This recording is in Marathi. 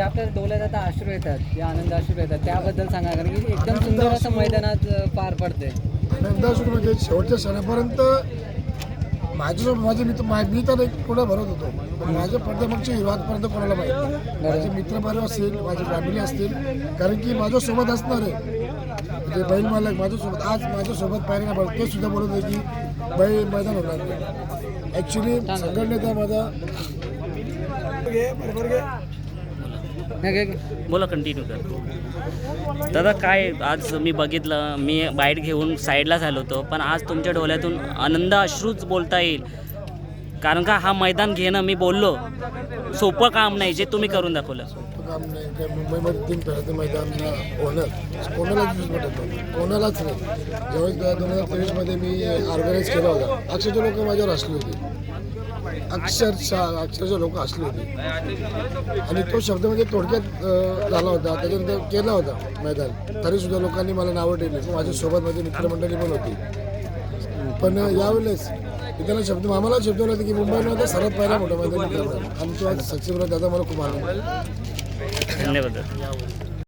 जे आपल्या डोळ्यात आता अश्रू येतात जे आनंद अश्रू येतात त्याबद्दल सांगा कारण की एकदम सुंदर असं मैदानात पार पडते नंदा सुरू म्हणजे शेवटच्या क्षणापर्यंत माझ्यासोबत माझे मित्र मा- मी तर एक पुढे भरत होतो पण माझ्या पडद्यामागची हिरवातपर्यंत कोणाला माहिती नाही. माझे मित्रपरिवार असतील माझी फॅमिली असतील कारण की माझ्यासोबत असणार आहे म्हणजे बैल मालक माझ्यासोबत आज माझ्यासोबत पाहिजे ना ते सुद्धा बोलत आहे की बैल मैदान होणार नाही. ॲक्च्युली संघटनेचा माझा बोला कंटिन्यू कर. दादा काय आज मी बघितलं मी बाईट घेऊन साईडला झालो होतो पण आज तुमच्या डोळ्यातून आनंद अश्रूच बोलता येईल. कारण का हा मैदान घेणं मी बोललो सोपं काम नाही जे तुम्ही करून दाखवलं. काम नाही काय मुंबईमध्ये तीन फेऱ्याचं मैदान होणं कोणालाच यूज पटत कोणालाच नाही. ज्यावेळेस दोन हजार तेवीसमध्ये मी ऑर्गनाईज केला होता. अक्षरशः लोक माझ्यावर हसली होते. अक्षरशः अक्षरशः लोक असले होती. आणि तो शब्द म्हणजे थोडक्यात झाला होता. त्याच्यानंतर केला होता मैदान. तरीसुद्धा लोकांनी मला नावं ठेवली. माझ्यासोबत माझी मित्रमंडळी पण होती. पण यावेळेस त्याला शब्द आम्हाला शब्द होता की मुंबईमध्ये सर्वात पहिला मोठा मैदान करणार आणि तो आज सक्सेसफुल दादा मला खूप आनंद. धन्यवाद.